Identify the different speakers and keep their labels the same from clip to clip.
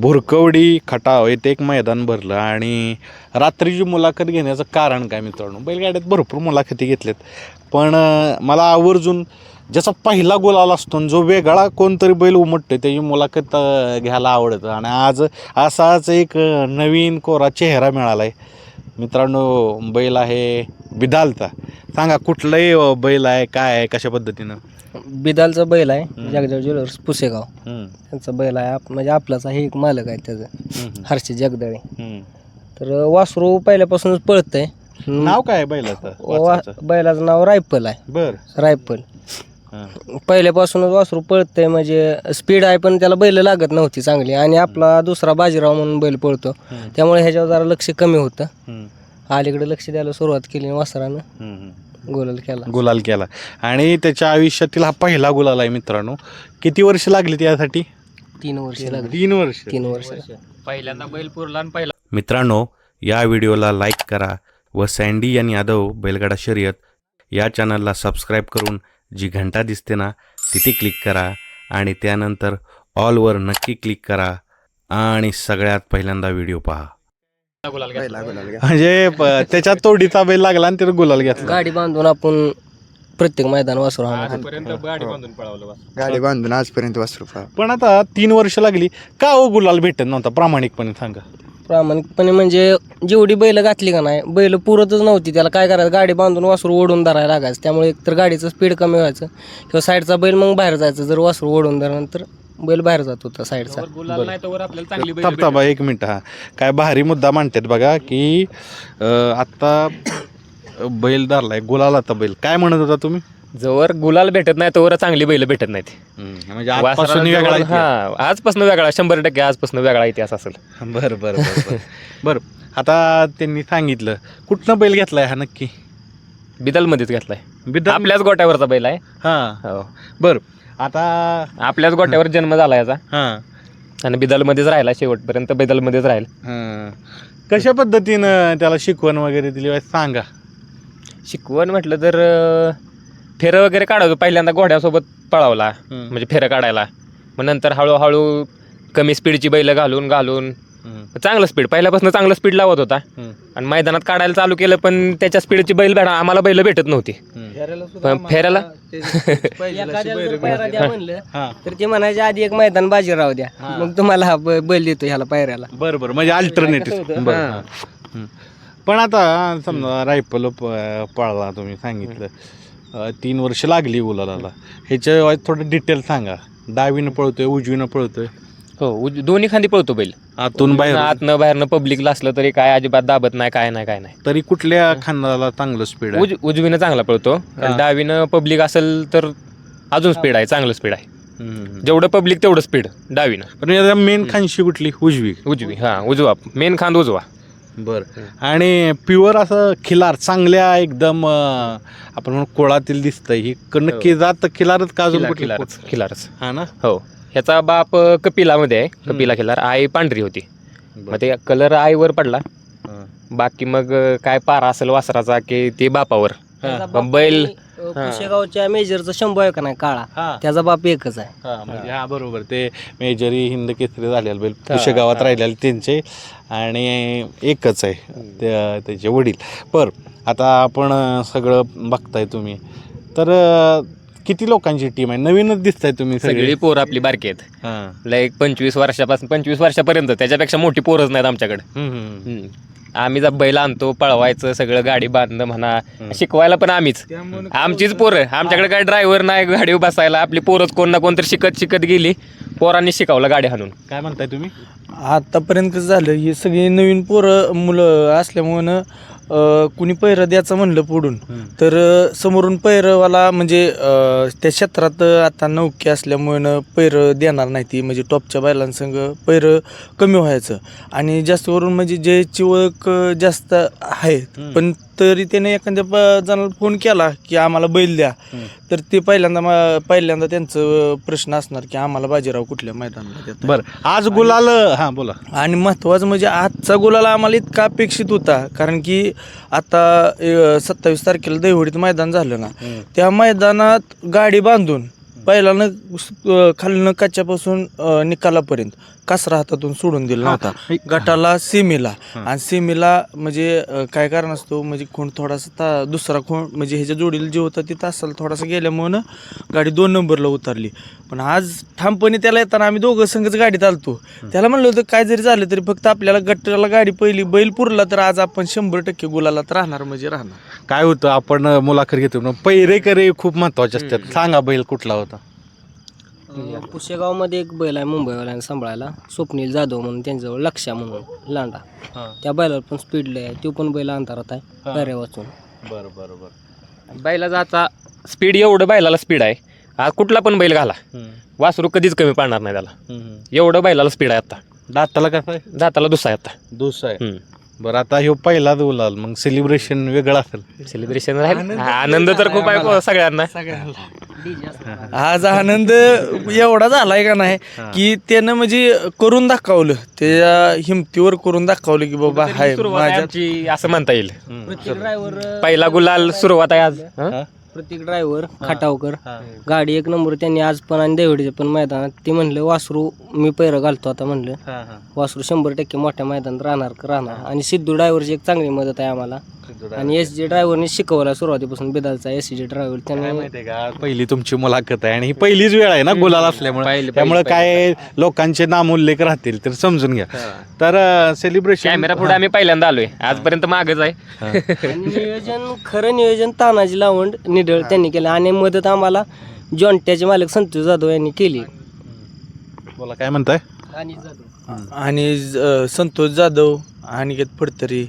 Speaker 1: भुरकवडी खटाव येथे एक मैदान भरलं आणि रात्रीची मुलाखत घेण्याचं कारण काय मित्रांनो? बैलगाड्यात भरपूर मुलाखती घेतल्यात. पण मला आवर्जून ज्याचा पहिला गोलाला असतो आणि जो वेगळा कोणतरी बैल उमटतो त्याची मुलाखत घ्यायला आवडतं. आणि आज असाच एक नवीन कोरा चेहरा मिळाला आहे मित्रांनो बैल आहे बिदालता सांगा कुठलंही अं, बैल आहे काय आहे कशा पद्धतीनं?
Speaker 2: बिदालचा बैल आहे. जगदेव ज्वेलर्स पुसेगाव.
Speaker 1: हम्म,
Speaker 2: त्यांचा बैल आहे आप- म्हणजे आपलाच आहे एक मालक आहे त्याचं
Speaker 1: हम्म,
Speaker 2: हर्षी जगदळे.
Speaker 1: हम्म.
Speaker 2: तर वासरू पहिल्यापासूनच पळतंय.
Speaker 1: नाव काय आहे बैलाचं?
Speaker 2: वा
Speaker 1: वासराचं?
Speaker 2: बैलाचं नाव रायफल आहे.
Speaker 1: बर.
Speaker 2: रायफल
Speaker 1: हां.
Speaker 2: पहिल्यापासूनच वासरू पळतंय म्हणजे स्पीड आहे पण त्याला बैल लागत नव्हती चांगली. आणि आपला दुसरा बाजीराव म्हणून बैल पळतो.
Speaker 1: हम्म.
Speaker 2: त्यामुळे ह्याच्यावर जरा लक्ष कमी होतं.
Speaker 1: हम्म,
Speaker 2: अलीकडे लक्ष द्यायला सुरुवात केली वासरानं.
Speaker 1: हम्म, हम्म.
Speaker 2: गोलल केला.
Speaker 1: गुलाल केला. आणि त्याच्या आयुष्यातील हा पहिला गुलाल आहे मित्रांनो. किती वर्ष लागली त्यासाठी?
Speaker 2: तीन वर्ष लागली.
Speaker 1: तीन वर्ष.
Speaker 2: तीन वर्ष.
Speaker 3: पहिल्यांदा बैल पुरला आणि पहिला.
Speaker 1: मित्रांनो या व्हिडिओला लाईक करा व सँडी आणि यादव बैलगाडा शर्यत या चॅनलला सबस्क्राईब करून जी घंटा दिसते ना तिथे क्लिक करा आणि त्यानंतर ऑलवर नक्की क्लिक करा. आणि सगळ्यात पहिल्यांदा व्हिडिओ पहा. म्हणजे प- त्याच्यात तोडीचा बैल लागला आणि त्याला गुलाल घेतला.
Speaker 2: गाडी बांधून आपण प्रत्येक मैदान वासरू आणत.
Speaker 3: आजपर्यंत गाडी बांधून पळवलं बस
Speaker 4: गाडी बांधून आजपर्यंत वासरू
Speaker 1: पण आता तीन वर्ष लागली का हो गुलाल भेटत नव्हता? प्रामाणिकपणे सांगा.
Speaker 2: प्रामाणिकपणे म्हणजे जेवढी बैल घातली का नाही बैल पुरतच नव्हती. त्याला काय करायचं? गाडी बांधून वासरू ओढून धरायला लागायचं. त्यामुळे एकतर गाडीचं स्पीड कमी व्हायचं. किंवा साईडचा बैल मग बाहेर जायचं जर वासरू ओढून धरल्यानंतर बैल बाहेर जात होता साईडचा
Speaker 3: गुलाल नाही तर वर आपल्याला चांगली बैल
Speaker 1: थांब थांबा एक मिनिट हा. काय भारी मुद्दा मांडतात बघा की अं, आता बैल धरलाय गुलाल आता बैल. काय म्हणत होता तुम्ही?
Speaker 3: जवळ गुलाल भेटत नाही तोवर चांगली बैल भेटत नाहीत.
Speaker 1: म्हणजे आजपासून वेगळा इतिहास.
Speaker 3: हा आजपासून वेगळा शंभर टक्के आजपासून वेगळा इतिहास असेल.
Speaker 1: बर बर बर बर. बर आता त्यांनी सांगितलं कुठनं बैल घेतलाय हा नक्की?
Speaker 3: बिदलमध्येच घेतलाय.
Speaker 1: बिदर
Speaker 3: आपल्याच गोट्यावरचा बैल आहे.
Speaker 1: हा.
Speaker 3: हो.
Speaker 1: बर. आता
Speaker 3: आपल्याच गोट्यावर जन्म झाला याचा
Speaker 1: हा
Speaker 3: आणि बिदलमध्येच राहिला शेवटपर्यंत बिदलमध्येच राहील
Speaker 1: हा. कशा पद्धतीनं त्याला शिकवण वगैरे दिली सांगा
Speaker 3: शिकवण म्हटलं तर अं, फेरं वगैरे काढायचो पहिल्यांदा घोड्यासोबत पळावला. म्हणजे फेरं काढायला मग नंतर हळूहळू कमी स्पीडची बैल घालून घालून. चांगलं स्पीड पहिल्यापासून चांगलं स्पीड लावत होता. आणि मैदानात काढायला चालू केलं पण त्याच्या स्पीडची बैल भेटा आम्हाला बैल भेटत नव्हती. पण फेरायला
Speaker 1: हा.
Speaker 2: तर ते म्हणायचे आधी एक मैदान बाजी राहू द्या. मग तुम्हाला हा बैल देतो ह्याला पायऱ्याला
Speaker 1: बरं बरं. म्हणजे अल्टरनेटिव्ह हं. पण आता समजा रायफल पळला तुम्ही सांगितलं. तीन वर्ष लागली गुलालाला. ह्याच्या थोडं डिटेल सांगा. डावीनं पळतोय उजवीनं पळतोय.
Speaker 3: हो उज- दोन्ही खांदी पळतो बैल.
Speaker 1: आतून बाहेर
Speaker 3: आतनं बाहेरनं पब्लिकला असलं तरी काय अजिबात दाबत नाही काय नाही काय नाही.
Speaker 1: तरी कुठल्या खांदाला चांगलं स्पीड आहे?
Speaker 3: उज उजवीनं चांगला पळतो.
Speaker 1: हा.
Speaker 3: डावीनं पब्लिक असेल तर अजून स्पीड आहे चांगलं स्पीड आहे.
Speaker 1: हं.
Speaker 3: जेवढं पब्लिक तेवढं स्पीड डावीनं.
Speaker 1: पण मेन खांशी कुठली? उजवी.
Speaker 3: उजवी हा उजवा. मेन खांद उजवा.
Speaker 1: बर. आणि प्युअर असं खिलार चांगल्या एकदम अं, आपण म्हणू कोळातील दिसतंय. ही क- नक्की जात खिलारच का अजून कुठली?
Speaker 3: खिलारच खिलारच.
Speaker 1: हा ना?
Speaker 3: हो. ह्याचा बाप कपिलामध्ये आहे. कपिला खिलार आई पांढरी होती. मग ते कलर आईवर पडला. बाकी मग काय पारा असेल वासराचा की ते बापावर. बैल-
Speaker 2: अं, पुशेगावच्या मेजरचा शंभू आहे का नाही काळा? त्याचा बाप एकच आहे.
Speaker 1: हा म्हणजे हा बरोबर. ते मेजरी हिंद केसरी झालेले बैल. पुशे गावात. राहिलेले त्यांचे. आणि एकच आहे. त्या त्याचे वडील. पर आता आपण अं, सगळं बघताय तुम्ही. तर अं, किती लोकांची टीम आहे? नवीनच दिसताय तुम्ही
Speaker 3: सगळी
Speaker 1: सगळी.
Speaker 3: पोरं आपली बारकी आहेत.
Speaker 1: हा.
Speaker 3: लाईक पंचवीस वर्षापासून पंचवीस वर्षापर्यंत. त्याच्यापेक्षा मोठी पोरच नाहीत आमच्याकडे.
Speaker 1: हम्म, हम्म.
Speaker 3: हम्म. आम्ही जर बैल आणतो पळवायचं सगळं गाडी बांधणं म्हणा. शिकवायला पण आम्हीच. आमचीच पोरं आमच्याकडे काय ड्रायव्हर नाही गाडीवर बसायला. आपली पोरच कोण ना कोणतरी शिकत शिकत गेली. पोरांनी शिकवलं गाडी हाणून.
Speaker 1: काय म्हणताय तुम्ही?
Speaker 5: आतापर्यंत कसं झालं ही सगळी नवीन पोरं मुलं असल्यामुळं कुणी पैरं द्यायचं म्हणलं पुढून. तर समोरून पैरवाला म्हणजे अं, त्या क्षेत्रात आता नौके असल्यामुळं पैरं देणार नाही ती म्हणजे टॉपच्या बैलांसंग पैरं कमी व्हायचं आणि जास्त करून म्हणजे ज्याची ओळख जास्त आहे. पण तरी त्याने एखाद्या प- जणाला फोन केला की आम्हाला बैल द्या. तर ते पहिल्यांदा मा- पहिल्यांदा त्यांचं प्रश्न असणार की आम्हाला बाजीराव कुठल्या मैदानाला?
Speaker 1: बर. आज गुलाल हा बोला.
Speaker 5: आणि महत्त्वाचं म्हणजे आजचा गुलाला आम्हाला इतका अपेक्षित होता कारण की आता सत्तावीस तारखेला दैवडीत मैदान झालं ना. त्या मैदानात गाडी बांधून बैलानं अं, खालनं कच्च्यापासून अं, निकालापर्यंत कासरा हातातून सोडून दिला नव्हता. गटाला सीमेला. आणि सीमेला म्हणजे काय कारण असतो म्हणजे कोण थोडासा ता दुसरा कोण म्हणजे ह्याच्या जोडीला जे होता ते तासाला थोडासा गेल्यामुळं गाडी दोन नंबरला उतरली. पण आज ठामपणे त्याला येताना आम्ही दोघं संघच गाडीत आलतो. त्याला म्हणलं होतं काय जरी झालं तरी फक्त आपल्याला गटाला गाडी पहिली बैल पुरला तर आज आपण शंभर टक्के गुलालात राहणार म्हणजे राहणार.
Speaker 1: काय होतं आपण मुलाखत घेतो. ना पैरेकरे खूप महत्त्वाचे असतात. सांगा बैल कुठला होता.
Speaker 2: पुशेगावमध्ये एक बैल आहे मुंबईवाल्यांना सांभाळायला. स्वप्नील जाधव म्हणून त्यांच्याजवळ लक्षा म्हणून लांडा. त्या बैलावर पण स्पीड लय आहे. तो पण बैल अंतरात आहे. पर्या वाचून.
Speaker 1: बरं बरं बरं.
Speaker 3: बैलाचा आता स्पीड एवढं बैलाला स्पीड आहे. आज कुठला पण बैल घाला. वासरू कधीच कमी पाडणार नाही त्याला. एवढं बैलाला स्पीड आहे आता.
Speaker 1: दाताला कसं आहे?
Speaker 3: दाताला दुसरा आहे आता.
Speaker 1: दुसरा आहे.
Speaker 3: हम्म.
Speaker 1: बरं आता ह्यो पहिला गुलाल मग सेलिब्रेशन वेगळं असेल.
Speaker 3: सेलिब्रेशन राहील? आनंद तर खूप आहे सगळ्यांना.
Speaker 5: आज आनंद एवढा झालाय का नाही की त्यानं म्हणजे करून दाखवलं त्याच्या हिमतीवर करून दाखवलं की बाबा हाय
Speaker 3: सुरुवात आहे
Speaker 5: माझ्या
Speaker 3: आमची असं म्हणता येईल. पहिला गुलाल सुरुवात आहे आज हं?
Speaker 2: प्रत्येक ड्रायव्हर खटावकर गाडी एक नंबर त्यांनी आज पण आणि देवडीचे पण मैदानात ते म्हणलं वासरू मी पैरं घालतो आता म्हणलं. वासरू शंभर टक्के मोठ्या मैदानात राहणार का? राहणार. आणि सिद्धू ड्रायव्हरची एक चांगली मदत आहे आम्हाला. आणि एस जी ड्रायव्हरने शिकवला सुरुवातीपासून बेदालचा एस जी ड्रायव्हर त्याने
Speaker 1: पहिली तुमची मुलाखत आहे आणि ही पहिलीच वेळ आहे ना गुलाल असल्यामुळे. त्यामुळे काय लोकांचे नामोल्लेख राहतील तर समजून घ्या. तर सेलिब्रेशन
Speaker 3: कॅमेरा पुढे आम्ही पहिल्यांदा आलोय. आजपर्यंत मागच आहे.
Speaker 2: नियोजन खरं नियोजन तानाजी लावंड निडळ त्यांनी केलं. आणि मदत आम्हाला जॉन्ट्याचे मालक संतोष जाधव यांनी केली.
Speaker 1: बोला काय म्हणताय?
Speaker 2: आणि जाधव.
Speaker 5: आणि ज- संतोष जाधव अनिकेत फडतरे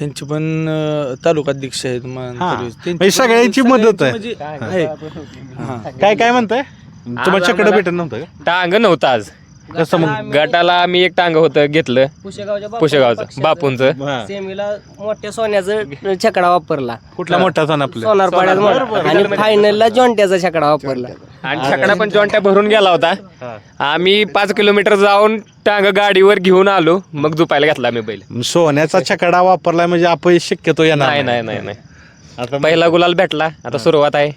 Speaker 5: यांची पण अं, तालुकाध्यक्ष आहेत मान-
Speaker 1: हा.
Speaker 5: त्यांची
Speaker 1: म्हणजे
Speaker 5: पण
Speaker 1: सगळ्यांची मदत आहे.
Speaker 5: म्हणजे आहे. हा.
Speaker 1: काय काय म्हणताय? तुम्हाला चकडं
Speaker 3: आम्हाला-
Speaker 1: भेटत नव्हतं का?
Speaker 3: टांग नव्हतं आज.
Speaker 1: कसं मग
Speaker 3: गटाला आम्ही एक टांग होतं घेतलं.
Speaker 2: पुशेगावच्या
Speaker 3: पुशेगावचं बापूंचं.
Speaker 1: हा.
Speaker 2: सेमीला मोठ्या सोन्याचा छकडा वापरला.
Speaker 1: कुठला मोठा सण आपलं?
Speaker 2: सोनार पाड्यात मोठा. आणि फायनलला जॉन्ट्याचा छकडा वापरला.
Speaker 3: आणि छकडा पण जॉन्ट्या भरून गेला होता. आम्ही पाच किलोमीटर जाऊन टांग गाडीवर घेऊन आलो. मग झोपायला घेतला आम्ही बैल.
Speaker 1: सोन्याचा छकडा वापरलाय म्हणजे अपयश शक्यतो येणार
Speaker 3: नाही नाही. नाही नाही
Speaker 1: आता
Speaker 3: पहिला गुलाल भेटला. आता सुरुवात आहे.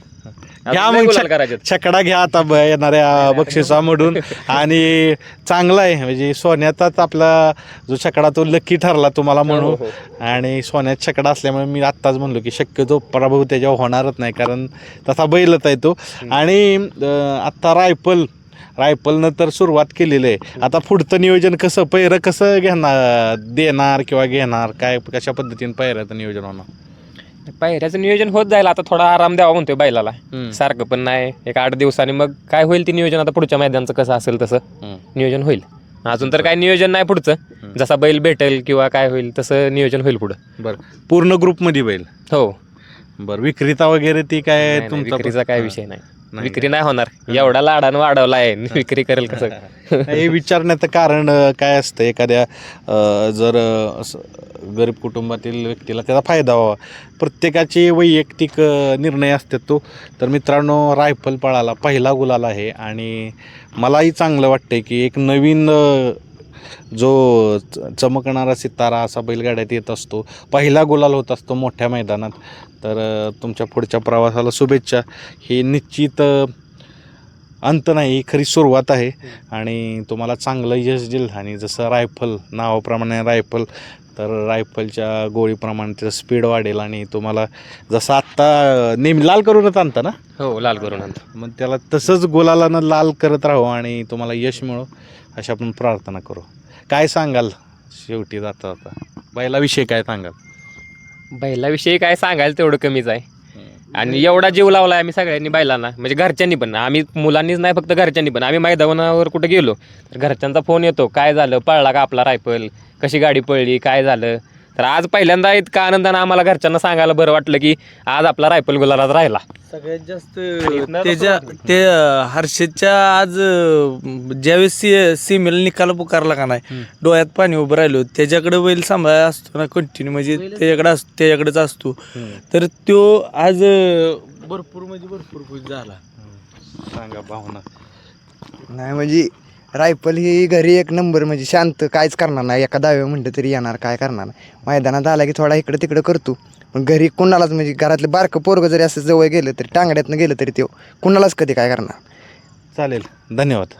Speaker 1: घ्या मग छकडा घ्या आता ब- येणाऱ्या बक्षिसामधून आणि चांगला आहे म्हणजे सोन्याचाच आपला जो छकडा तो लकी ठरला तुम्हाला म्हणू
Speaker 3: हो,
Speaker 1: आणि सोन्यात छकडा असल्यामुळे मी आत्ताच म्हणलो की शक्यतो पराभव त्याच्यावर होणारच नाही कारण तसा बैलच आहे तो. आणि अं, आत्ता रायफल रायफलनं तर सुरुवात केलेली आहे. आता पुढचं नियोजन कसं पैरं कसं घेणार देणार किंवा घेणार काय कशा पद्धतीने पैऱ्याचं नियोजन होणार?
Speaker 3: पायऱ्याचं नियोजन होत जाईल. आता थोडा आराम द्यावा म्हणतोय बैलाला.
Speaker 1: हम्म.
Speaker 3: सारखं पण नाही. एक आठ दिवसांनी मग काय होईल ते नियोजन? आता पुढच्या मैदानचं कसं असेल तसं
Speaker 1: हम्म.
Speaker 3: नियोजन होईल. अजून तर काय नियोजन नाही पुढचं. जसा बैल भेटेल किंवा काय होईल तसं नियोजन होईल पुढं.
Speaker 1: बरं. पूर्ण ग्रुपमध्ये बैल?
Speaker 3: हो.
Speaker 1: बरं विक्रेता वगैरे ती काय
Speaker 3: नाही, नाही,
Speaker 1: तुमचा
Speaker 3: विक्रीचा काय विषय नाही. विक्री नाही. होणार. एवढा लाडानं वाढवला आहे विक्री करेल कसं?
Speaker 1: हे विचारण्याचं कारण अं, काय असतं? एखाद्या अं, जर अं, गरीब कुटुंबातील व्यक्तीला त्याचा फायदा व्हावा. प्रत्येकाचे वैयक्तिक अं, निर्णय असतात तो. तर मित्रांनो रायफल पळाला पहिला गुलाल आहे. आणि मलाही चांगलं वाटतंय की एक नवीन अं, जो चमकणारा सितारा असा बैलगाड्यात येत असतो पहिला गुलाल होत असतो मोठ्या मैदानात. तर तुमच्या पुढच्या प्रवासाला शुभेच्छा. ही निश्चित अंत नाही ही खरी सुरुवात आहे. आणि तुम्हाला चांगलं यश दिलं. आणि जसं रायफल नावाप्रमाणे रायफल तर रायफलच्या गोळीप्रमाणे त्याचं स्पीड वाढेल. आणि तुम्हाला जसं आत्ता नेहमी लाल करूनच आणता ना?
Speaker 3: हो लाल करून आणतो.
Speaker 1: मग त्याला तसंच गुलालानं लाल करत राहू आणि तुम्हाला यश मिळो. अशी आपण प्रार्थना करू. काय सांगाल शेवटी जाता जाता? बैलाविषयी काय सांगाल?
Speaker 3: बैलाविषयी काय सांगायला तेवढं कमीच आहे. आणि एवढा जीव लावला आम्ही सगळ्यांनी बैलांना. म्हणजे घरच्यांनी पण. आम्ही मुलांनीच नाही फक्त घरच्यांनी पण. आम्ही मैदानावर कुठे गेलो तर घरच्यांचा फोन येतो. काय झालं? पळला का आपला रायफल? कशी गाडी पळली? काय झालं? तर आज पहिल्यांदा इतका आनंदानं आम्हाला घरच्यांना सांगायला बरं वाटलं की आज आपला रायफल गुलालात राहिला.
Speaker 5: सगळ्यात जास्त त्याच्या ते हर्षदच्या आज ज्यावेळेस सी सीमेला निकाल पुकारला का नाही डोळ्यात पाणी उभं राहिलो त्याच्याकडे बैल सांभाळा असतो ना कंटिन्यू म्हणजे त्याच्याकडे असतो त्याच्याकडेच असतो. तर तो आज भरपूर म्हणजे भरपूर खुश झाला.
Speaker 1: सांगा भावना.
Speaker 4: नाही म्हणजे रायफल ही घरी एक नंबर म्हणजे शांत कायच करणार नाही. एका दाव्या म्हणलं तरी येणार काय करणार नाही. मैदानात आला की थोडा इकडं तिकडं करतो. पण घरी कुणालाच म्हणजे घरातलं बारकं पोरगं जरी असं जवळ गेलं तरी टांगड्यातनं गेलं तरी ते कुणालाच कधी काय करणार.
Speaker 1: चालेल. धन्यवाद.